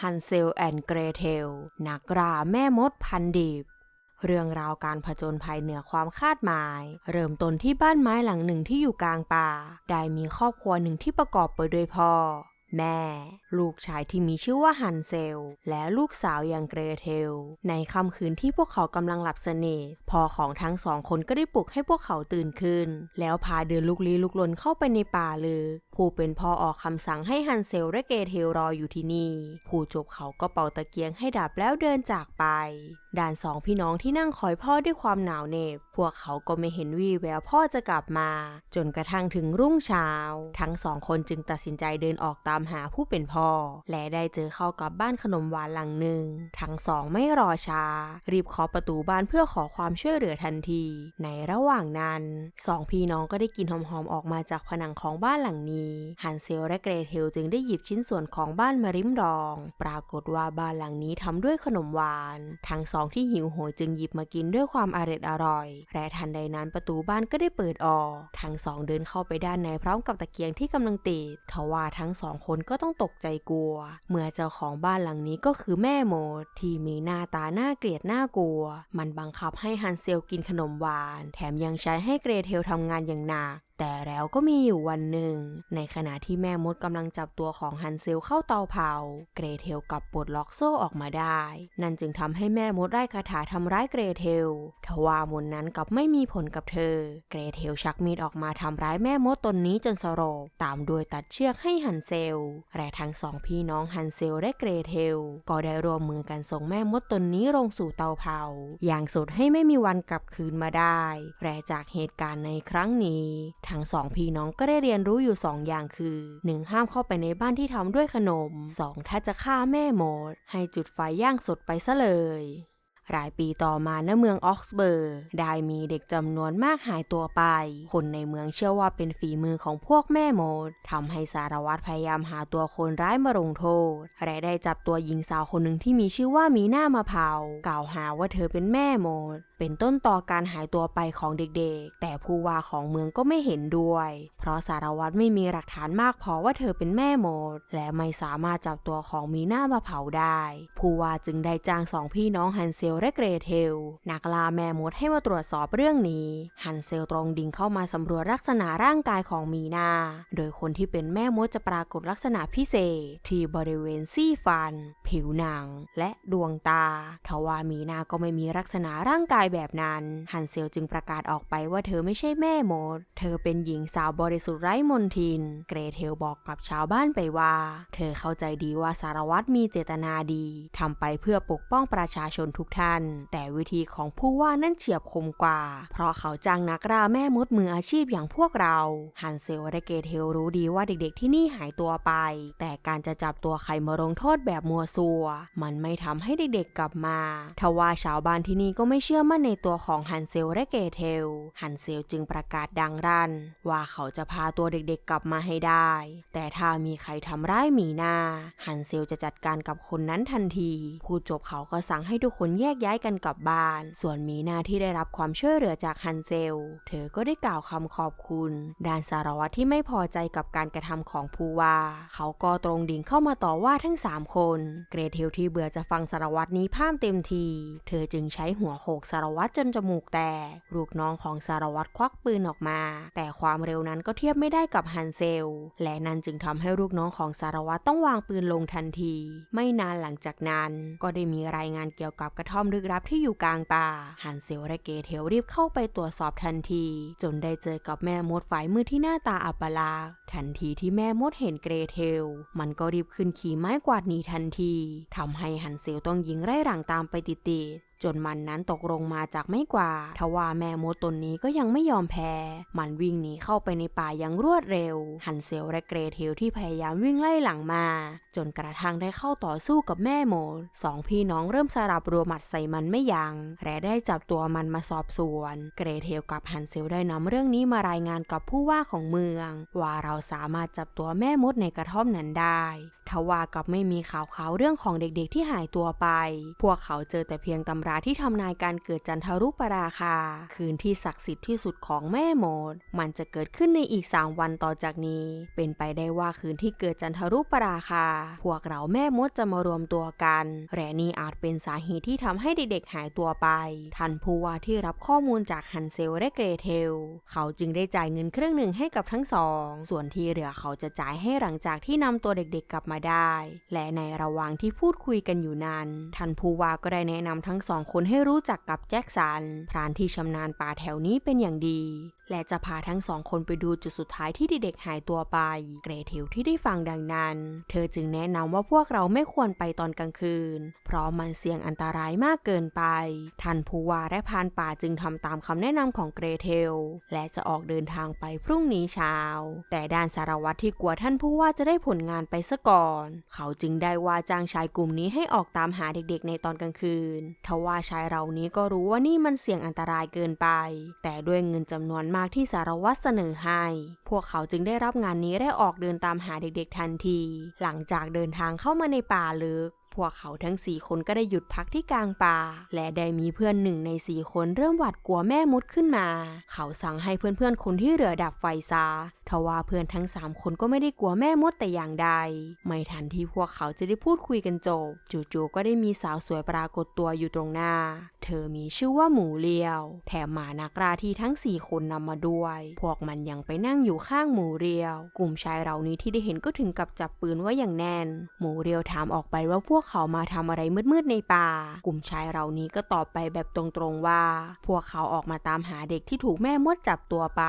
ฮันเซลแอนด์เกรเทล นักราแม่มดพันดิบ เรื่องราวการผจญภัยเหนือความคาดหมาย เริ่มต้นที่บ้านไม้หลังหนึ่งที่อยู่กลางป่า ได้มีครอบครัวหนึ่งที่ประกอบไปด้วยพ่อ แม่ ลูกชายที่มีชื่อว่าฮันเซล และลูกสาวอย่างเกรเทล ในค่ำคืนที่พวกเขากำลังหลับสนิทพ่อของทั้งสองคนก็ได้ปลุกให้พวกเขาตื่นขึ้น แล้วพาเดินลุกลี้ลุกลนเข้าไปในป่าลึก ผู้เป็นพ่อออกคำสั่งให้ฮันเซลและเกเทลรออยู่ที่นี่ ผู้จบเขาก็เป่าตะเกียงให้ดับแล้วเดินจากไป ด่านสองพี่น้องที่นั่งคอยพ่อด้วยความหนาวเหน็บ พวกเขาก็ไม่เห็นวี่แววพ่อจะกลับมา จนกระทั่งถึงรุ่งเช้า ทั้งสองคนจึงตัดสินใจเดินออกตามหาผู้เป็นพ่อ และได้เจอเข้ากับบ้านขนมหวานหลังหนึ่ง ทั้งสองไม่รอช้า รีบเคาะประตูบ้านเพื่อขอความช่วยเหลือทันที ในระหว่างนั้นสองพี่น้องก็ได้กลินหอมๆออกมาจากผนังของบ้านหลังนี้ฮันเซลและเกรเทลจึงได้หยิบชิ้นส่วนของบ้านมาริมรอง ปรากฏว่าบ้านหลังนี้ทำด้วยขนมหวาน ทั้งสองที่หิวโหยจึงหยิบมากินด้วยความอร่อยอร่อย และทันใดนั้นประตูบ้านก็ได้เปิดออก ทั้งสองเดินเข้าไปด้านในพร้อมกับตะเกียงที่กำลังติดทว่าทั้งสองคนก็ต้องตกใจกลัว เมื่อเจ้าของบ้านหลังนี้ก็คือแม่โมดที่มีหน้าตาหน่าเกลียดหน่ากลัว มันบังคับให้ฮันเซลกินขนมหวาน แถมยังใช้ให้เกรเทลทำงานอย่างหนัก แต่แล้วก็มีอยู่วันหนึ่ง ในขณะที่แม่มดกำลังจับตัวของฮันเซลเข้าเตาเผา เกรเทลกับปลดล็อกโซ่ออกมาได้ นั่นจึงทำให้แม่มดไร้คาถาทำร้ายเกรเทล ทว่ามนนั้นกลับไม่มีผลกับเธอ เกรเทลชักมีดออกมาทำร้ายแม่มดตนนี้จนสลบตามด้วยตัดเชือกให้ฮันเซล และทั้งสองพี่น้องฮันเซลและเกรเทล ก็ได้รวมมือกันส่งแม่มดตนนี้ลงสู่เตาเผา อย่างสุดให้ไม่มีวันกลับคืนมาได้ และจากเหตุการณ์ในครั้งนี้ทั้งสองพี่น้องก็ได้เรียนรู้อยู่สองอย่างคือ 1. ห้ามเข้าไปในบ้านที่ทำด้วยขนม 2. ถ้าจะฆ่าแม่มด ให้จุดไฟย่างสดไปซะเลยหลายปีต่อมาณเมืองออกซเบิร์ ได้มีเด็กจำนวนมากหายตัวไป คนในเมืองเชื่อว่าเป็นฝีมือของพวกแม่มดทำให้สารวัตรพยายามหาตัวคนร้ายมาลงโทษ และได้จับตัวหญิงสาวคนหนึ่งที่มีชื่อว่ามีหน้ามาเผากล่าวหาว่าเธอเป็นแม่มด เป็นต้นต่อการหายตัวไปของเด็กๆ แต่ผู้ว่าของเมืองก็ไม่เห็นด้วย เพราะสารวัตรไม่มีหลักฐานมากพอว่าเธอเป็นแม่มด และไม่สามารถจับตัวของมีหน้ามาเผาได้ผู้ว่าจึงได้จ้างสองพี่น้องฮันเซลและเกรเทลนักล่าแม่มดให้มาตรวจสอบเรื่องนี้ฮันเซลตรงดิ่งเข้ามาสำรวจลักษณะร่างกายของมีนา โดยคนที่เป็นแม่มดจะปรากฏลักษณะพิเศษ ที่บริเวณซี่ฟัน ผิวหนัง และดวงตาทว่ามีนาก็ไม่มีลักษณะร่างกายแบบนั้น ฮันเซลจึงประกาศออกไปว่าเธอไม่ใช่แม่มด เธอเป็นหญิงสาวบริสุทธิ์ไร้มนทิน เกรเทลบอกกับชาวบ้านไปว่า เธอเข้าใจดีว่าสารวัตรมีเจตนาดีทำไปเพื่อปกป้องประชาชนทุกท่าน แต่วิธีของผู้ว่านั่นเฉียบคมกว่า เพราะเขาจ้างนักราแม่มดมืออาชีพอย่างพวกเรา ฮันเซลและเกรเทลรู้ดีว่าเด็กๆที่นี่หายตัวไป แต่การจะจับตัวใครมาลงโทษแบบมัวซัว มันไม่ทำให้เด็กๆกลับมาทว่าชาวบ้านที่นี่ก็ไม่เชื่อมั่นในตัวของฮันเซลและเกรเทล ฮันเซลจึงประกาศดังรัน ว่าเขาจะพาตัวเด็กๆกลับมาให้ได้ แต่ถ้ามีใครทำร้ายหมีหน้า ฮันเซลจะจัดการกับคนนั้นทันทีพูดจบเขาก็สั่งให้ทุกคนแยกย้ายกันกลับบ้าน ส่วนมีหน้าที่ได้รับความช่วยเหลือจากฮันเซล เธอก็ได้กล่าวคำขอบคุณด้านสารวัตรที่ไม่พอใจกับการกระทำของผู้ว่า เขาก็ตรงดิ่งเข้ามาต่อว่าทั้งสามคน เกรเทลที่เบื่อจะฟังสารวัตรนี้พามเต็มที เธอจึงใช้หัวโขกสารวัตรจนจมูกแตกลูกน้องของสารวัตรควักปืนออกมา แต่ความเร็วนั้นก็เทียบไม่ได้กับฮันเซล และนั่นจึงทำให้ลูกน้องของสารวัตรต้องวางปืนลงทันที ไม่นานหลังจากนั้น ก็ได้มีรายงานเกี่ยวกับกระท่อมลึกลับที่อยู่กลางป่าฮันเซลและเกเทลรีบเข้าไปตรวจสอบทันที จนได้เจอกับแม่มดฝ่ายมือที่หน้าตาอัปลาทันทีที่แม่มดเห็นเกรเทล มันก็รีบขึ้นขี่ไม้กวาดหนีทันทีทำให้ฮันเซลต้องยิงไล่หลังตามไปติดๆ จนมันนั้นตกลงมาจากไม่กว่าทว่าแม่มดตนนี้ก็ยังไม่ยอมแพ้ มันวิ่งหนีเข้าไปในป่าอย่างรวดเร็วฮันเซลและเกรเทลที่พยายามวิ่งไล่หลังมา จนกระทั่งได้เข้าต่อสู้กับแม่มดสองพี่น้องเริ่มสลับรัวหมัดใส่มันไม่ยัง้งและได้จับตัวมันมาสอบสวน เกรเทลกับฮันเซลได้นำเรื่องนี้มารายงานกับผู้ว่าของเมือง ว่าเราสามารถจับตัวแม่มดในกระท่อมนั้นได้ทว่ากับไม่มีข่าวเขาเรื่องของเด็กๆที่หายตัวไป พวกเขาเจอแต่เพียงตำราที่ทำนายการเกิดจันทรุปราคา คืนที่ศักดิ์สิทธิ์ที่สุดของแม่มด มันจะเกิดขึ้นในอีก 3 วันต่อจากนี้ เป็นไปได้ว่าคืนที่เกิดจันทรุปราคา พวกเราแม่มดจะมารวมตัวกัน และนี่อาจเป็นสาเหตุที่ทำให้เด็กๆหายตัวไป ท่านผู้ว่าที่รับข้อมูลจากฮันเซลและเกรเทล เขาจึงได้จ่ายเงินครึ่งหนึ่งให้กับทั้งสอง ส่วนที่เหลือเขาจะจ่ายให้หลังจากที่นำตัวเด็กๆกลับมาได้ และในระหว่างที่พูดคุยกันอยู่นั้น ท่านผู้ว่าก็ได้แนะนำทั้งสององคนให้รู้จักกับแจ็คสันพรานที่ชำนาญป่าแถวนี้เป็นอย่างดี และจะพาทั้งสองคนไปดูจุดสุดท้ายที่เด็กๆหายตัวไป เกรเทลที่ได้ฟังดังนั้น เธอจึงแนะนำว่าพวกเราไม่ควรไปตอนกลางคืน เพราะมันเสี่ยงอันตรายมากเกินไป ท่านผู้ว่าและพานป่าจึงทำตามคำแนะนำของเกรเทล และจะออกเดินทางไปพรุ่งนี้เช้า แต่ด้านสารวัตรที่กลัวท่านผู้ว่าจะได้ผลงานไปซะก่อน เขาจึงได้ว่าจ้างชายกลุ่มนี้ให้ออกตามหาเด็กๆ ในตอนกลางคืน ทว่าชายเหล่านี้ก็รู้ว่านี่มันเสี่ยงอันตรายเกินไป แต่ด้วยเงินจำนวนมากที่สารวัตรเสนอให้ พวกเขาจึงได้รับงานนี้และออกเดินตามหาเด็กๆทันที หลังจากเดินทางเข้ามาในป่าลึก วกเขาทั้งสี่คนก็ได้หยุดพักที่กลางป่า และได้มีเพื่อนหนึ่งในสี่คนเริ่มหวาดกลัวแม่มดขึ้นมา เขาสั่งให้เพื่อนๆคนที่เหลือดับไฟซาทว่าเพื่อนทั้งสามคนก็ไม่ได้กลัวแม่มดแต่อย่างใด ไม่ทันที่พวกเขาจะได้พูดคุยกันจบ จู่ๆก็ได้มีสาวสวยปรากฏตัวอยู่ตรงหน้า เธอมีชื่อว่าหมูเลียว แถมหมานักราที่ทั้งสี่คนนำมาด้วย พวกมันยังไปนั่งอยู่ข้างหมูเรียว กลุ่มชายเหล่านี้ที่ได้เห็นก็ถึงกับจับปืนไว้อย่างแน่น หมูเรียวถามออกไปว่าพวกเขามาทำอะไรมืดๆในป่า กลุ่มชายเหล่านี้ก็ตอบไปแบบตรงๆว่า พวกเขาออกมาตามหาเด็กที่ถูกแม่มดจับตัวไป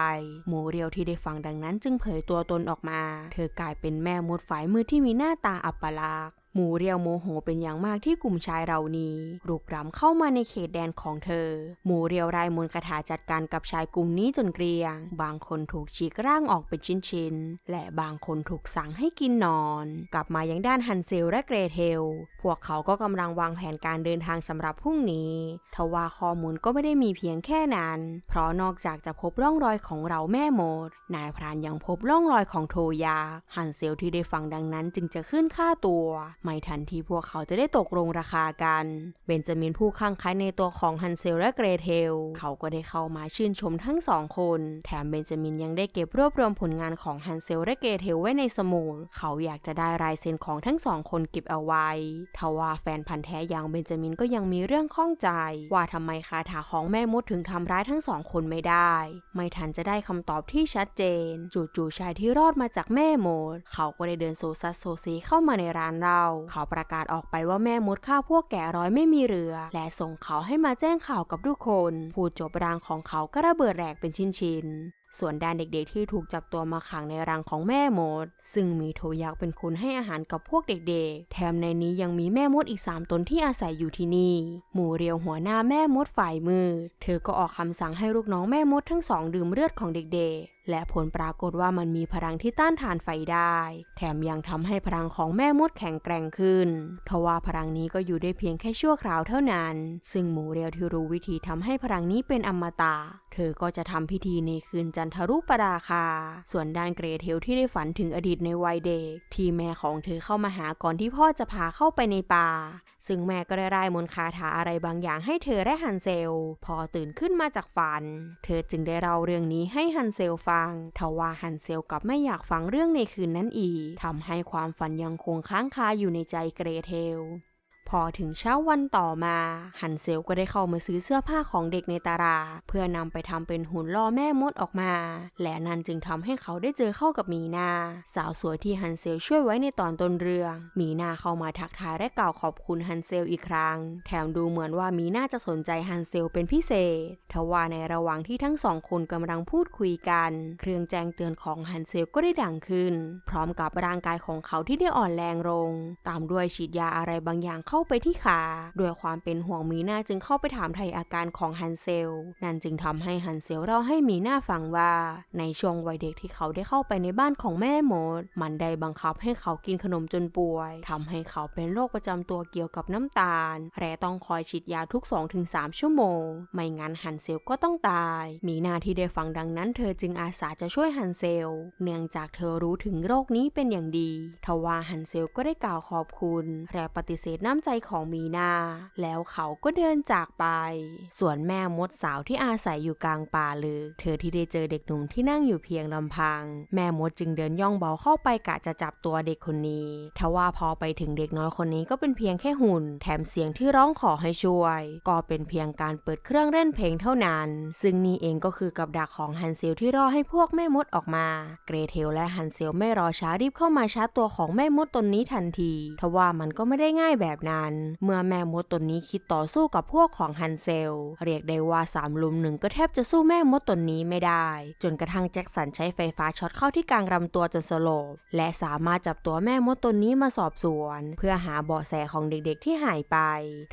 หมูเรียวที่ได้ฟังดังนั้นจึงเผยตัวตนออกมา เธอกลายเป็นแม่มดฝ่ายมือที่มีหน้าตาอัปลักษณ์ มูเรียวโมโหเป็นอย่างมากที่กลุ่มชายเหล่านี้รุกรำเข้ามาในเขตแดนของเธอหมูเรียวรายมนต์คาถาจัดการกับชายกลุ่มนี้จนเกลียง บางคนถูกฉีกร่างออกเป็นชิ้นๆ และบางคนถูกสั่งให้กินนอน กลับมายังด้านฮันเซลและเกรเทล พวกเขาก็กำลังวางแผนการเดินทางสำหรับพรุ่งนี้ทว่าข้อมูลก็ไม่ได้มีเพียงแค่นั้น เพราะนอกจากจะพบร่องรอยของเราแม่โมด นายพรานยังพบร่องรอยของโทยา ฮันเซลที่ได้ฟังดังนั้นจึงจะขึ้นค่าตัว ไม่ทันที่พวกเขาจะได้ตกลงราคากัน เบนจามินผู้ข้างใคล้ในตัวของฮันเซลและเกรเทล เขาก็ได้เข้ามาชื่นชมทั้งสองคน แถมเบนจามินยังได้เก็บรวบรวมผลงานของฮันเซลและเกรเทลไว้ในสมุด เขาอยากจะได้ลายเซ็นของทั้งสองคนเก็บเอาไว้ ทว่าแฟนพันธ์แท้อย่างเบนจามินก็ยังมีเรื่องข้องใจ ว่าทำไมคาถาของแม่มดถึงทำร้ายทั้งสองคนไม่ได้ ไม่ทันจะได้คำตอบที่ชัดเจน จู่ๆชายที่รอดมาจากแม่มด เขาก็ได้เดินโซซัสโซซีเข้ามาในร้านเรา เขาประกาศออกไปว่าแม่มดฆ่าพวกแก่ร้อยไม่มีเรือ และส่งเขาให้มาแจ้งข่าวกับทุกคน ผู้จบรางของเขาก็ระเบิดแหลกเป็นชิ้นๆส่วนด้านเด็กๆที่ถูกจับตัวมาขังในรังของแม่มด ซึ่งมีโทยักเป็นคนให้อาหารกับพวกเด็กๆ แถมในนี้ยังมีแม่มดอีก 3ตนที่อาศัยอยู่ที่นี่ หมูเรียวหัวหน้าแม่มดฝ่ายมือ เธอก็ออกคำสั่งให้ลูกน้องแม่มดทั้งสองดื่มเลือดของเด็กๆและผลปรากฏว่ามันมีพลังที่ต้านทานไฟได้ แถมยังทำให้พลังของแม่มดแข็งแกร่งขึ้น ทว่าพลังนี้ก็อยู่ได้เพียงแค่ชั่วคราวเท่านั้น ซึ่งหมูเรียวที่รู้วิธีทำให้พลังนี้เป็นอมตะ เธอก็จะทำพิธีในคืนจันทรุปราคา ส่วนด้านเกรเทลที่ได้ฝันถึงอดีตในวัยเด็ก ที่แม่ของเธอเข้ามาหาก่อนที่พ่อจะพาเข้าไปในป่า ซึ่งแม่ก็ได้ร่ายมนต์คาถาอะไรบางอย่างให้เธอและฮันเซล พอตื่นขึ้นมาจากฝัน เธอจึงได้เล่าเรื่องนี้ให้ฮันเซลฟังทว่าฮันเซลกลับไม่อยากฟังเรื่องในคืนนั้นอีกทำให้ความฝันยังคงค้างคาอยู่ในใจเกรเทล พอถึงเช้าวันต่อมาฮันเซลก็ได้เข้ามาซื้อเสื้อผ้าของเด็กในตารา เพื่อนำไปทำเป็นหุ่นล่อแม่มดออกมา และนั่นจึงทำให้เขาได้เจอเข้ากับมีนา สาวสวยที่ฮันเซลช่วยไว้ในตอนต้นเรื่อง มีนาเข้ามาทักทายและกล่าวขอบคุณฮันเซลอีกครั้ง แถมดูเหมือนว่ามีนาจะสนใจฮันเซลเป็นพิเศษ ทว่าในระหว่างที่ทั้งสองคนกำลังพูดคุยกัน เครื่องแจ้งเตือนของฮันเซลก็ได้ดังขึ้น พร้อมกับร่างกายของเขาที่ได้อ่อนแรงลง ตามด้วยฉีดยาอะไรบางอย่างเข้าาไปที่ขาด้วยความเป็นห่วงมีนาจึงเข้าไปถามไทยอาการของฮันเซล นั่นจึงทำให้ฮันเซลเล่าให้มีนาฟังว่า ในช่วงวัยเด็กที่เขาได้เข้าไปในบ้านของแม่มด มันได้บังคับให้เขากินขนมจนป่วยทำให้เขาเป็นโรคประจำตัวเกี่ยวกับน้ำตาลและต้องคอยฉีดยาทุก 2-3 ชั่วโมง ไม่งั้นฮันเซลก็ต้องตาย มีนาที่ได้ฟังดังนั้น เธอจึงอาสาจะช่วยฮันเซล เนื่องจากเธอรู้ถึงโรคนี้เป็นอย่างดี ทว่าฮันเซลก็ได้กล่าวขอบคุณและปฏิเสธน้ำใจใจของมีนา แล้วเขาก็เดินจากไป ส่วนแม่มดสาวที่อาศัยอยู่กลางป่าลึกเธอที่ได้เจอเด็กหนุ่มที่นั่งอยู่เพียงลำพัง แม่มดจึงเดินย่องเบาเข้าไปกะจะจับตัวเด็กคนนี้ทว่าพอไปถึงเด็กน้อยคนนี้ก็เป็นเพียงแค่หุ่น แถมเสียงที่ร้องขอให้ช่วย ก็เป็นเพียงการเปิดเครื่องเล่นเพลงเท่านั้น ซึ่งนี่เองก็คือกับดักของฮันเซลที่รอให้พวกแม่มดออกมา เกรเทลและฮันเซลไม่รอช้ารีบเข้ามาชาร์จตัวของแม่มดตนนี้ทันที ทว่ามันก็ไม่ได้ง่ายแบบนั้น เมื่อแม่มดตนนี้คิดต่อสู้กับพวกของฮันเซล เรียกได้ว่าสามลุมหนึ่งก็แทบจะสู้แม่มดตนนี้ไม่ได้ จนกระทั่งแจ็คสันใช้ไฟฟ้าช็อตเข้าที่กลางลำตัวจนสลบและสามารถจับตัวแม่มดตนนี้มาสอบสวน เพื่อหาเบาะแสของเด็กๆที่หายไป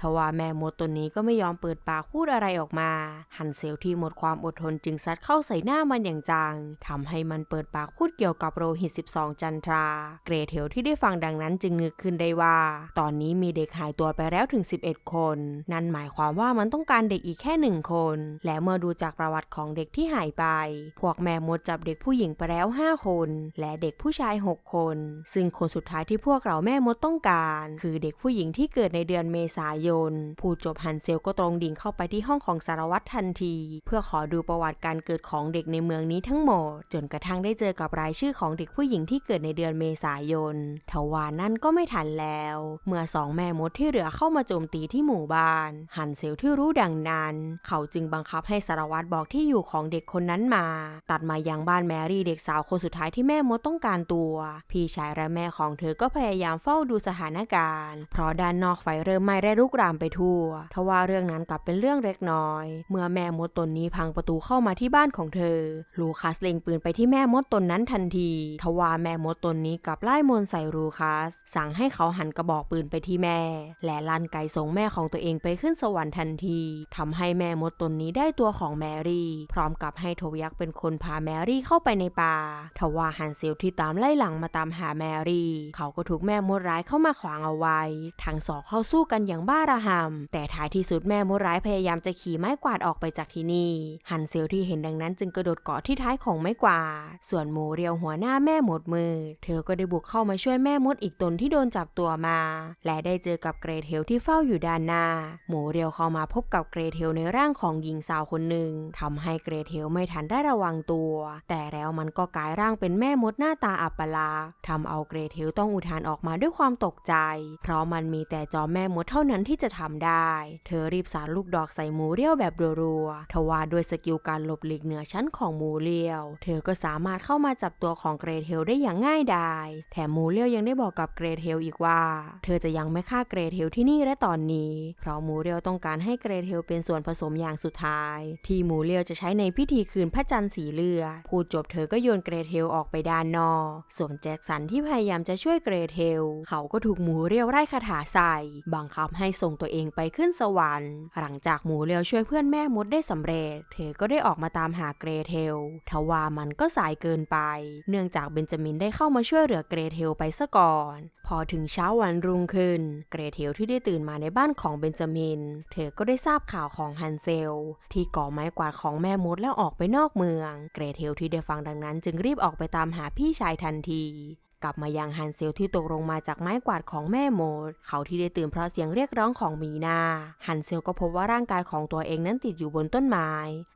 ทว่าแม่มดตนนี้ก็ไม่ยอมเปิดปากพูดอะไรออกมา ฮันเซลที่หมดความอดทนจึงซัดเข้าใส่หน้ามันอย่างจังทำให้มันเปิดปากพูดเกี่ยวกับโรหิต 12 จันทรา เกรเทลที่ได้ฟังดังนั้นจึงนึกขึ้นได้ว่า ตอนนี้มีเด็กหายตัวไปแล้วถึง 11 คน นั่นหมายความว่ามันต้องการเด็กอีกแค่หนึ่งคน และเมื่อดูจากประวัติของเด็กที่หายไป พวกแม่มดจับเด็กผู้หญิงไปแล้ว 5 คน และเด็กผู้ชาย 6 คน ซึ่งคนสุดท้ายที่พวกเราแม่มดต้องการ คือเด็กผู้หญิงที่เกิดในเดือนเมษายน ผู้จบฮันเซลก็ตรงดิ่งเข้าไปที่ห้องของสารวัตรทันที เพื่อขอดูประวัติการเกิดของเด็กในเมืองนี้ทั้งหมด จนกระทั่งได้เจอกับรายชื่อของเด็กผู้หญิงที่เกิดในเดือนเมษายนทว่านั่นก็ไม่ทันแล้ว เมื่อสองแม่มดที่เหลือเข้ามาโจมตีที่หมู่บ้านฮันเซลที่รู้ดังนั้น เขาจึงบังคับให้สารวัตรบอกที่อยู่ของเด็กคนนั้นมา ตัดมายังบ้านแมรี่เด็กสาวคนสุดท้ายที่แม่มดต้องการตัว พี่ชายและแม่ของเธอก็พยายามเฝ้าดูสถานการณ์ เพราะด้านนอกไฟเริ่มไหม้และลุกรามไปทั่วทว่าเรื่องนั้นกลับเป็นเรื่องเล็กน้อย เมื่อแม่มดตนนี้พังประตูเข้ามาที่บ้านของเธอ ลูคัสเล็งปืนไปที่แม่มดตนนั้นทันที ทว่าแม่มดตนนี้กลับไล่มนใส่ลูคัส สั่งให้เขาหันกระบอกปืนไปที่แม่และลั่นไกส่งแม่ของตัวเองไปขึ้นสวรรค์ทันทีทำให้แม่มดตนนี้ได้ตัวของแมรี่ พร้อมกับให้โทยักษ์เป็นคนพาแมรี่เข้าไปในป่า ทว่าฮันเซลที่ตามไล่หลังมาตามหาแมรี่ เขาก็ถูกแม่มดร้ายเข้ามาขวางเอาไว้ ทั้งสองเข้าสู้กันอย่างบ้าระห่ำแต่ท้ายที่สุดแม่มดร้ายพยายามจะขี่ไม้กวาดออกไปจากที่นี่ ฮันเซลที่เห็นดังนั้นจึงกระโดดเกาะที่ท้ายของไม้กวาด ส่วนหมูเรียวหัวหน้าแม่มดมือ เธอก็ได้บุกเข้ามาช่วยแม่มดอีกตนที่โดนจับตัวมา และได้เจอกับเกรเทลที่เฝ้าอยู่ด้านหน้า หมูเรียวเข้ามาพบกับเกรเทลในร่างของหญิงสาวคนหนึ่งทำให้เกรเทลไม่ทันได้ระวังตัว แต่แล้วมันก็กลายร่างเป็นแม่มดหน้าตาอับปลาทำเอาเกรเทลต้องอุทานออกมาด้วยความตกใจ เพราะมันมีแต่จอมแม่มดเท่านั้นที่จะทำได้ เธอรีบสาดลูกดอกใส่หมูเรียวแบบรัวๆทว่าด้วยสกิลการหลบหลีกเหนือชั้นของหมูเรียว เธอก็สามารถเข้ามาจับตัวของเกรเทลได้อย่างง่ายดาย แถมหมูเรียวยังได้บอกกับเกรเทลอีกว่า เธอจะยังไม่ฆ่าเกรเทลที่นี่และตอนนี้ เพราะหมูเรียวต้องการให้เกรเทลเป็นส่วนผสมอย่างสุดท้าย ที่หมูเรียวจะใช้ในพิธีคืนพระจันทร์สีเลือดพูดจบเธอก็โยนเกรเทลออกไปด้านนอกส่วนแจ็คสันที่พยายามจะช่วยเกรเทลเขาก็ถูกหมูเรียวไล่คาถาใส่บังคับให้ส่งตัวเองไปขึ้นสวรรค์ หลังจากหมูเรียวช่วยเพื่อนแม่มดได้สำเร็จ เธอก็ได้ออกมาตามหาเกรเทลทว่ามันก็สายเกินไป เนื่องจากเบนจามินได้เข้ามาช่วยเหลือเกรเทลไปซะก่อน พอถึงเช้าวันรุ่งขึ้น เกรเทลที่ได้ตื่นมาในบ้านของเบนจามิน เธอก็ได้ทราบข่าวของฮันเซล ที่ก่อไม้กวาดของแม่มดแล้วออกไปนอกเมือง เกรเทลที่ได้ฟังดังนั้น จึงรีบออกไปตามหาพี่ชายทันทีกลับมายังฮันเซลที่ตกลงมาจากไม้กวาดของแม่โมด เขาที่ได้ตื่นเพราะเสียงเรียกร้องของมีนา ฮันเซลก็พบว่าร่างกายของตัวเองนั้นติดอยู่บนต้นไม้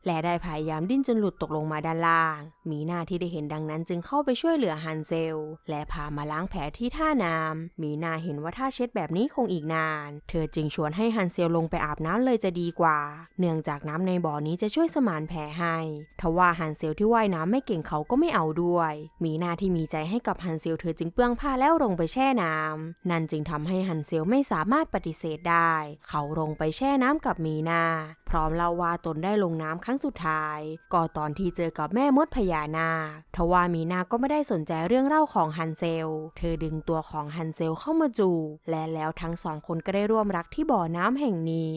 และได้พยายามดิ้นจนหลุดตกลงมาด้านล่าง มีนาที่ได้เห็นดังนั้นจึงเข้าไปช่วยเหลือฮันเซล และพามาล้างแผลที่ท่าน้ำมีนาเห็นว่าถ้าเช็ดแบบนี้คงอีกนาน เธอจึงชวนให้ฮันเซลลงไปอาบน้ำเลยจะดีกว่า เนื่องจากน้ำในบ่อนี้จะช่วยสมานแผลให้ทว่าฮันเซลที่ว่ายน้ำไม่เก่งเขาก็ไม่เอาด้วย มีนาที่มีใจให้กับฮันเซลเธอจึงเปื้องผ้าแล้วลงไปแช่น้ำนั่นจึงทำให้ฮันเซลไม่สามารถปฏิเสธได้ เขาลงไปแช่น้ำกับมีนา พร้อมเล่าว่าตนได้ลงน้ำครั้งสุดท้าย ก็ตอนที่เจอกับแม่มดพญานาทว่ามีนาก็ไม่ได้สนใจเรื่องเล่าของฮันเซล เธอดึงตัวของฮันเซลเข้ามาจูบและแล้วทั้งสองคนก็ได้ร่วมรักที่บ่อน้ำแห่งนี้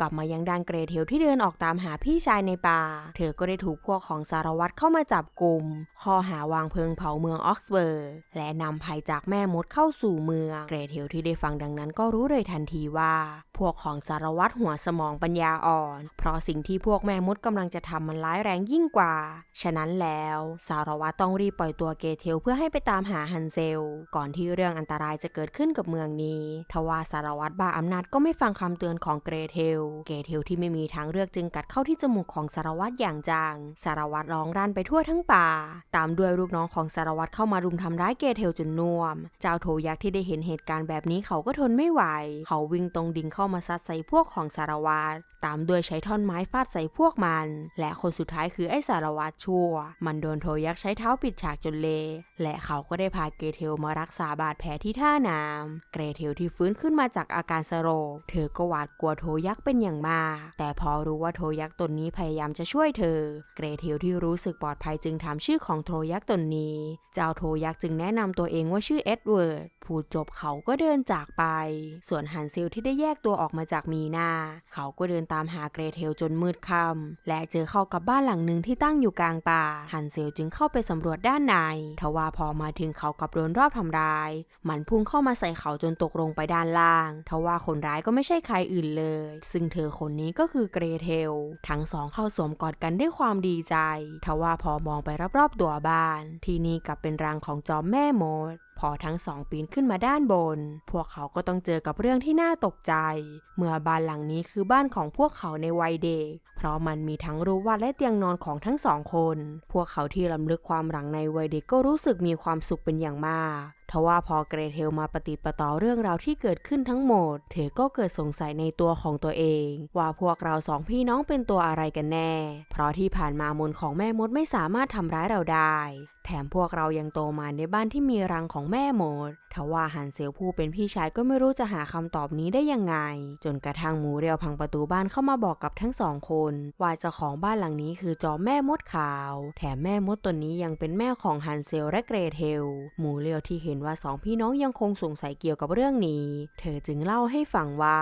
กลับมายังดานเกรเทลที่เดินออกตามหาพี่ชายในป่า เธอก็ได้ถูกพวกของสารวัตรเข้ามาจับกลุ่ม ข้อหาวางเพลิงเผาเมืองออกซเบิร์กและนำภัยจากแม่มดเข้าสู่เมือง เกรเทลที่ได้ฟังดังนั้นก็รู้เลยทันทีว่า พวกของสารวัตรหัวสมองปัญญาอ่อน เพราะสิ่งที่พวกแม่มดกำลังจะทำมันร้ายแรงยิ่งกว่า ฉะนั้นแล้วสารวัตรต้องรีบปล่อยตัวเกรเทลเพื่อให้ไปตามหาฮันเซล ก่อนที่เรื่องอันตรายจะเกิดขึ้นกับเมืองนี้ ทว่าสารวัตรบ้าอำนาจก็ไม่ฟังคำเตือนของเกรเทลเกเทลที่ไม่มีทางเลือกจึงกัดเข้าที่จมูกของสารวัตรอย่างจัง สารวัตรร้องรั่นไปทั่วทั้งป่า ตามด้วยลูกน้องของสารวัตรเข้ามารุมทำร้ายเกเทลจนน่วม เจ้าโทยักษ์ที่ได้เห็นเหตุการณ์แบบนี้เขาก็ทนไม่ไหว เขาวิ่งตรงดิ่งเข้ามาซัดใส่พวกของสารวัตรตามด้วยใช้ท่อนไม้ฟาดใส่พวกมัน และคนสุดท้ายคือไอ้สารวัตรชั่ว มันโดนโทยักษ์ใช้เท้าปิดฉากจนเละและเขาก็ได้พาเกเทลมารักษาบาดแผลที่ท่าน้ำเกเทลที่ฟื้นขึ้นมาจากอาการสโรเธอก็หวาดกลัวโทยักษ์เป็นอย่างมาก แต่พอรู้ว่าโทยักษ์ตนนี้พยายามจะช่วยเธอ เกรเทลที่รู้สึกปลอดภัยจึงถามชื่อของโทยักษ์ตนนี้ เจ้าโทยักษ์จึงแนะนำตัวเองว่าชื่อเอ็ดเวิร์ด พูดจบเขาก็เดินจากไป ส่วนฮันเซลที่ได้แยกตัวออกมาจากมีนาเขาก็เดินตามหาเกรเทลจนมืดค่ำและเจอเข้ากับบ้านหลังหนึ่งที่ตั้งอยู่กลางป่า ฮันเซลจึงเข้าไปสำรวจด้านใน ทว่าพอมาถึงเขากับโดนรอบทำร้าย มันพุ่งเข้ามาใส่เขาจนตกลงไปด้านล่าง ทว่าคนร้ายก็ไม่ใช่ใครอื่นเลย ซึ่งเธอคนนี้ก็คือเกรเทล ทั้งสองเข้าสวมกอดกันด้วยความดีใจ ทว่าพอมองไปรอบๆตัวบ้าน ที่นี่กลับเป็นรังของจอมแม่มด พอทั้งสองปีนขึ้นมาด้านบน พวกเขาก็ต้องเจอกับเรื่องที่น่าตกใจ เมื่อบ้านหลังนี้คือบ้านของพวกเขาในวัยเด็ก เพราะมันมีทั้งรูวาดและเตียงนอนของทั้งสองคน พวกเขาที่ลำลึกความหลังในวัยเด็กก็รู้สึกมีความสุขเป็นอย่างมากทว่าพอเกรเทลมาปฏิปต่อเรื่องราวที่เกิดขึ้นทั้งหมด เธอก็เกิดสงสัยในตัวของตัวเอง ว่าพวกเราสองพี่น้องเป็นตัวอะไรกันแน่ เพราะที่ผ่านมามนของแม่มดไม่สามารถทำร้ายเราได้ แถมพวกเรายังโตมาในบ้านที่มีรังของแม่มดทว่าฮันเซลผู้เป็นพี่ชายก็ไม่รู้จะหาคำตอบนี้ได้ยังไง จนกระทั่งหมูเรียวพังประตูบ้านเข้ามาบอกกับทั้งสองคน ว่าเจ้าของบ้านหลังนี้คือจอมแม่มดขาว แถมแม่มดตนนี้ยังเป็นแม่ของฮันเซลและเกรเทล หมูเรียวที่เห็นว่าสองพี่น้องยังคงสงสัยเกี่ยวกับเรื่องนี้ เธอจึงเล่าให้ฟังว่า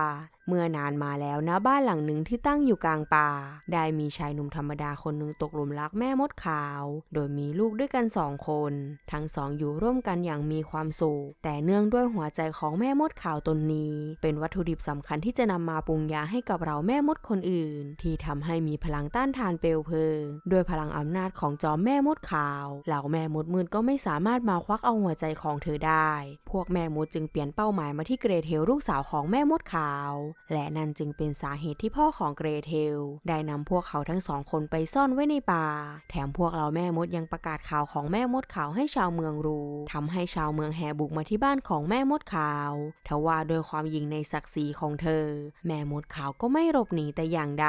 เมื่อนานมาแล้วนะบ้านหลังหนึ่งที่ตั้งอยู่กลางป่า ได้มีชายหนุ่มธรรมดาคนหนึ่งตกหลุมรักแม่มดขาว โดยมีลูกด้วยกันสองคน ทั้งสองอยู่ร่วมกันอย่างมีความสุข แต่เนื่องด้วยหัวใจของแม่มดขาวตนนี้ เป็นวัตถุดิบสำคัญที่จะนำมาปรุงยาให้กับเราแม่มดคนอื่น ที่ทำให้มีพลังต้านทานเปลวเพลิงด้วยพลังอำนาจของจอมแม่มดขาวเหล่าแม่มดมืดก็ไม่สามารถมาควักเอาหัวใจของเธอได้ พวกแม่มดจึงเปลี่ยนเป้าหมายมาที่เกรเทลลูกสาวของแม่มดขาวและนั่นจึงเป็นสาเหตุที่พ่อของเกรเทล ได้นำพวกเขาทั้งสองคนไปซ่อนไว้ในป่า แถมพวกเราแม่มดยังประกาศข่าวของแม่มดขาวให้ชาวเมืองรู้ทำให้ชาวเมืองแห่บุกมาที่บ้านของแม่มดขาวทว่าโดยความยิงในศักดิ์ศรีของเธอ แม่มดขาวก็ไม่หลบหนีแต่อย่างใด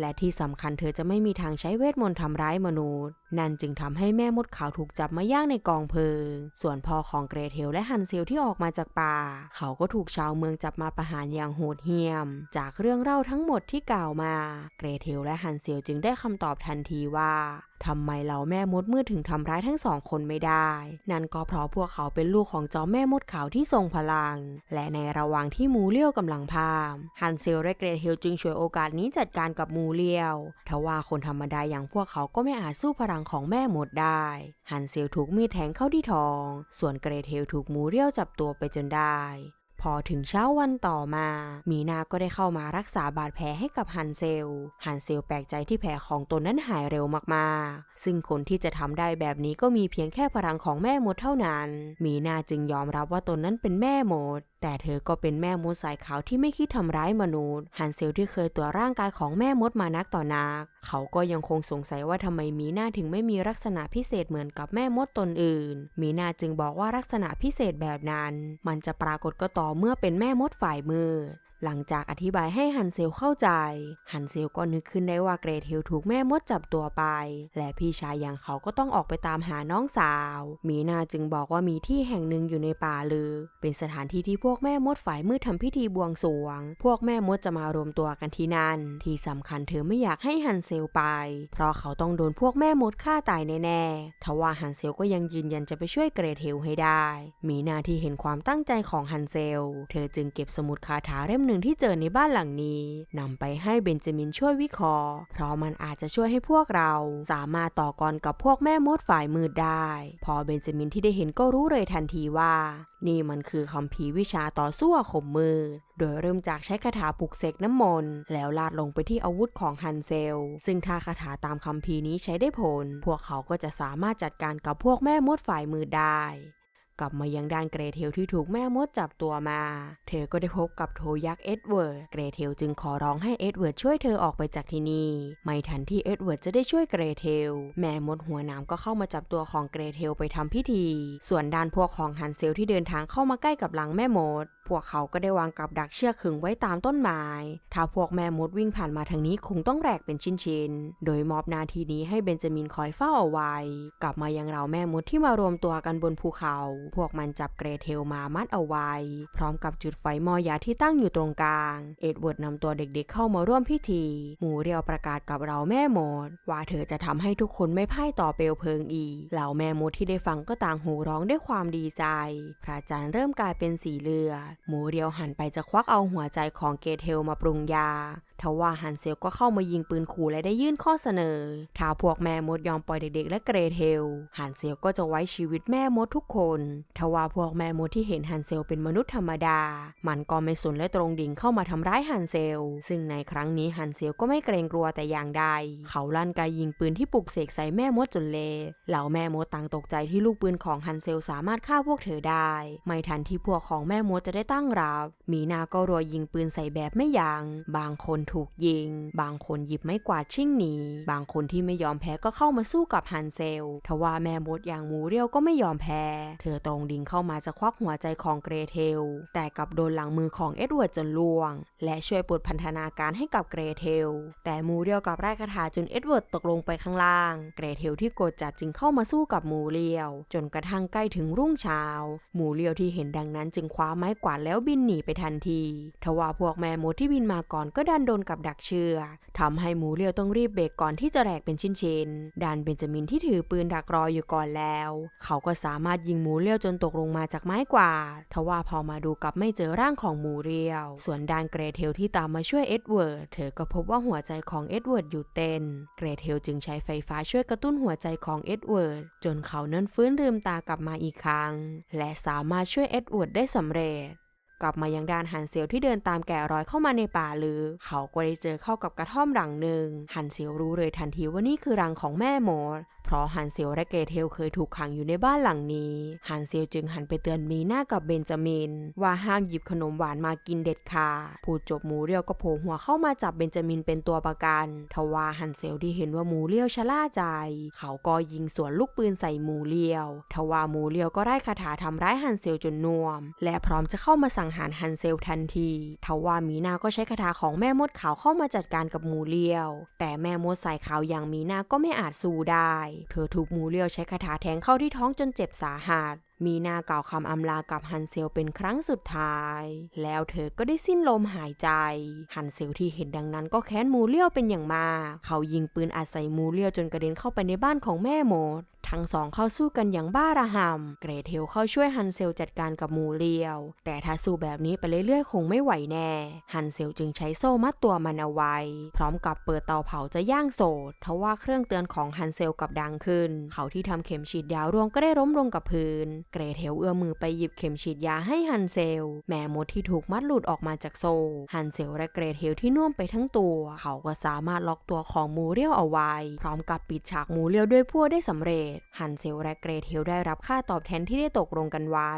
และที่สำคัญเธอจะไม่มีทางใช้เวทมนต์ทำร้ายมนุษย์ นั่นจึงทำให้แม่มดขาวถูกจับมาย่างในกองเพลิง ส่วนพ่อของเกรเทลและฮันเซลที่ออกมาจากป่า เขาก็ถูกชาวเมืองจับมาประหารอย่างโหดเหี้ยม จากเรื่องเล่าทั้งหมดที่กล่าวมา เกรเทลและฮันเซลจึงได้คำตอบทันทีว่า ทำไมเราแม่มดมืดถึงทำร้ายทั้งสองคนไม่ได้ นั่นก็เพราะพวกเขาเป็นลูกของจอมแม่มดขาวที่ทรงพลัง และในระหว่างที่มูเลียวกำลังพามฮันเซลและเกรเทลจึงฉวยโอกาสนี้จัดการกับมูเลียวทว่าคนธรรมดาอย่างพวกเขาก็ไม่อาจสู้พลังของแม่มดได้ ฮันเซลถูกมีดแทงเข้าที่ท้อง ส่วนเกรเทลถูกมูเลียวจับตัวไปจนได้ พอถึงเช้าวันต่อมา มีนาก็ได้เข้ามารักษาบาดแผลให้กับฮันเซล ฮันเซลแปลกใจที่แผลของตนนั้นหายเร็วมากๆ ซึ่งคนที่จะทำได้แบบนี้ก็มีเพียงแค่พลังของแม่มดเท่านั้น มีนาจึงยอมรับว่าตนนั้นเป็นแม่มด แต่เธอก็เป็นแม่มดสายขาวที่ไม่คิดทำร้ายมนุษย์ ฮันเซลที่เคยตัวร่างกายของแม่มดมานักต่อนักเขาก็ยังคงสงสัยว่าทำไมมีนาถึงไม่มีลักษณะพิเศษเหมือนกับแม่มดตนอื่น มีนาจึงบอกว่าลักษณะพิเศษแบบนั้น มันจะปรากฏก็ต่อเมื่อเป็นแม่มดฝ่ายมืด หลังจากอธิบายให้ฮันเซลเข้าใจ ฮันเซลก็นึกขึ้นได้ว่าเกรเทลถูกแม่มดจับตัวไป และพี่ชายอย่างเขาก็ต้องออกไปตามหาน้องสาว มีนาจึงบอกว่ามีที่แห่งหนึ่งอยู่ในป่าลือ เป็นสถานที่ที่พวกแม่มดฝ่ายมืดทำพิธีบวงสรวง พวกแม่มดจะมารวมตัวกันที่นั่น ที่สำคัญเธอไม่อยากให้ฮันเซลไป เพราะเขาต้องโดนพวกแม่มดฆ่าตายแน่ๆ ทว่าฮันเซลก็ยังยืนยันจะไปช่วยเกรเทลให้ได้ มีนาที่เห็นความตั้งใจของฮันเซล เธอจึงเก็บสมุดคาถาเล่มหนึ่งที่เจอในบ้านหลังนี้นำไปให้เบนจามินช่วยวิเคราะห์ เพราะมันอาจจะช่วยให้พวกเรา สามารถต่อกรกับพวกแม่มดฝ่ายมืดได้ พอเบนจามินที่ได้เห็นก็รู้เลยทันทีว่า นี่มันคือคัมภีวิชาต่อสู้อาคมมือโดยเริ่มจากใช้คาถาปลุกเสกน้ำมนต์ แล้วลาดลงไปที่อาวุธของฮันเซล ซึ่งถ้าคาถาตามคัมภีนี้ใช้ได้ผล พวกเขาก็จะสามารถจัดการกับพวกแม่มดฝ่ายมือได้ กลับมายังด้านเกรเทลที่ถูกแม่มดจับตัวมา เธอก็ได้พบกับโทยักษ์เอ็ดเวิร์ด เกรเทลจึงขอร้องให้เอ็ดเวิร์ดช่วยเธอออกไปจากที่นี่ ไม่ทันที่เอ็ดเวิร์ดจะได้ช่วยเกรเทล แม่มดหัวน้ำก็เข้ามาจับตัวของเกรเทลไปทำพิธี ส่วนด้านพวกของฮันเซลที่เดินทางเข้ามาใกล้กับหลังแม่มด พวกเขาก็ได้วางกับดักเชือกขึงไว้ตามต้นไม้ ถ้าพวกแม่มดวิ่งผ่านมาทางนี้คงต้องแหลกเป็นชิ้นๆ โดยมอบหนาทีนี้ให้เบนจามินคอยเฝ้าเอาไว้ กลับมายังเราแม่มดที่มารวมตัวกันบนภูเขา พวกมันจับเกรเทลมามัดเอาไว้ พร้อมกับจุดไฟมอยาที่ตั้งอยู่ตรงกลาง เอ็ดเวิร์ดนำตัวเด็กๆเข้ามาร่วมพิธี หมูเรียวประกาศกับเราแม่มด ว่าเธอจะทำให้ทุกคนไม่พ่ายต่อเปลวเพลิงอีกเหล่าแม่มดที่ได้ฟังก็ต่างโหูร้องด้วยความดีใจ พระจันทร์เริ่มกลายเป็นสีเลือดหมูเรียวหันไปจะควักเอาหัวใจของเกเทลมาปรุงยา ทว่าฮันเซลก็เข้ามายิงปืนขู่และได้ยื่นข้อเสนอ ถ้าพวกแม่มดยอมปล่อยเด็กๆ และเกรเทล ฮันเซลก็จะไว้ชีวิตแม่มดทุกคนทว่าพวกแม่มดที่เห็นฮันเซลเป็นมนุษย์ธรรมดา มันก็ไม่สนและตรงดิ่งเข้ามาทำร้ายฮันเซล ซึ่งในครั้งนี้ฮันเซลก็ไม่เกรงกลัวแต่อย่างใด เขาลั่นไกยิงปืนที่ปลุกเสกใส่แม่มดจนเละเหล่าแม่มดต่างตกใจที่ลูกปืนของฮันเซลสามารถฆ่าพวกเธอได้ ไม่ทันที่พวกของแม่มดจะได้ตั้งรับ มีนาก็รัวยิงปืนใส่แบบไม่ยัง้งบางคนถูกยิง บางคนหยิบไม้กวาดชิ่งหนี บางคนที่ไม่ยอมแพ้ก็เข้ามาสู้กับฮันเซล ทว่าแม่มดอย่างมูเรียวก็ไม่ยอมแพ้ เธอตรงดิ่งเข้ามาจะควักหัวใจของเกรเทล แต่กลับโดนหลังมือของเอ็ดเวิร์ดจนล่วง และช่วยปลดพันธนาการให้กับเกรเทล แต่มูเรียวกับไร้คาถาจนเอ็ดเวิร์ดตกลงไปข้างล่าง เกรเทลที่โกรธจัดจึงเข้ามาสู้กับมูเรียว จนกระทั่งใกล้ถึงรุ่งเช้า มูเรียวที่เห็นดังนั้นจึงคว้าไม้กวาดแล้วบินหนีไปทันที ทว่าพวกแม่มดที่บินมาก่อนก็ดันโดนกับดักเชือกทำให้หมูเรียวต้องรีบเบรกก่อนที่จะแหลกเป็นชิ้นๆด้านเบนจามินที่ถือปืนดักรออยู่ก่อนแล้ว เขาก็สามารถยิงหมูเรียวจนตกลงมาจากไม้กวาดทว่าพอมาดูกับไม่เจอร่างของหมูเรียว ส่วนดานเกรเทลที่ตามมาช่วยเอ็ดเวิร์ด เธอก็พบว่าหัวใจของเอ็ดเวิร์ดหยุดเต้น เกรเทลจึงใช้ไฟฟ้าช่วยกระตุ้นหัวใจของเอ็ดเวิร์ดจนเขานั้นฟื้นลืมตากลับมาอีกครั้ง และสามารถช่วยเอ็ดเวิร์ดได้สำเร็จ กลับมายังด้านหันเซลที่เดินตามแกะรอยเข้ามาในป่าลือ เขาก็ได้เจอเข้ากับกระท่อมหลังหนึ่งหันเซลรู้เลยทันทีว่านี่คือรังของแม่มดเพราะฮันเซลและเกเทลเคยถูกขังอยู่ในบ้านหลังนี้ ฮันเซลจึงหันไปเตือนมีหน้ากับเบนจามิน ว่าห้ามหยิบขนมหวานมากินเด็ดขาดพูดจบหมูเรียวก็โผล่หัวเข้ามาจับเบนจามินเป็นตัวประกัน ทว่าฮันเซลที่เห็นว่าหมูเรียวชะล่าใจ เขาก็ยิงสวนลูกปืนใส่หมูเรียว ทว่าหมูเรียวก็ไร้คาถาทำร้ายฮันเซลจนน่วม และพร้อมจะเข้ามาสังหารฮันเซลทันที ทว่ามีนาก็ใช้คาถาของแม่มดขาวเข้ามาจัดการกับหมูเรียว แต่แม่มดสายขาวอย่างมีนาก็ไม่อาจสู้ได้เธอถูกมูเรียวใช้คาถาแทงเข้าที่ท้องจนเจ็บสาหัส มีนากล่าวคำอำลากับฮันเซลเป็นครั้งสุดท้าย แล้วเธอก็ได้สิ้นลมหายใจ ฮันเซลที่เห็นดังนั้นก็แค้นมูเลียวเป็นอย่างมาก เขายิงปืนอาศัยมูเลียวจนกระเด็นเข้าไปในบ้านของแม่มดทั้งสองเข้าสู้กันอย่างบ้าระห่ำเกรเทลเข้าช่วยฮันเซลจัดการกับมูเลียว แต่ถ้าสู้แบบนี้ไปเรื่อยๆ คงไม่ไหวแน่ ฮันเซลจึงใช้โซ่มัดตัวมันเอาไว้ พร้อมกับเปิดเตาเผาจะย่างโสดทว่าเครื่องเตือนของฮันเซลกับดังขึ้น เขาที่ทำเข็มฉีดยาวรวงก็ได้ล้มลงกับพื้นเกรเทลเอื้อมมือไปหยิบเข็มฉีดยาให้ฮันเซล แม่มดที่ถูกมัดหลุดออกมาจากโซ่ฮันเซลและเกรเทลที่น่วมไปทั้งตัว เขาก็สามารถล็อกตัวของมูเรียวเอาไว้ พร้อมกับปิดฉากมูเรียวด้วยพั่วได้สำเร็จ ฮันเซลและเกรเทลได้รับค่าตอบแทนที่ได้ตกลงกันไว้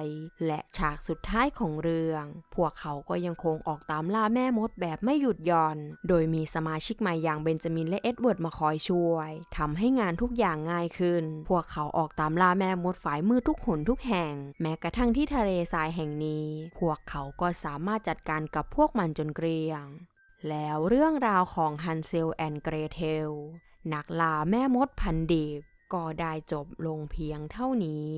และฉากสุดท้ายของเรื่อง พวกเขาก็ยังคงออกตามล่าแม่มดแบบไม่หยุดหย่อน โดยมีสมาชิกใหม่อย่างเบนจามินและเอ็ดเวิร์ดมาคอยช่วยทำให้งานทุกอย่างง่ายขึ้น พวกเขาออกตามล่าแม่มดฝ่ายมือทุกหนทุกกแห่ง แม้กระทั่งที่ทะเลทรายแห่งนี้ พวกเขาก็สามารถจัดการกับพวกมันจนเกลี้ยง แล้วเรื่องราวของฮันเซลแอนเกรเทล นักล่าแม่มดพันดิบก็ได้จบลงเพียงเท่านี้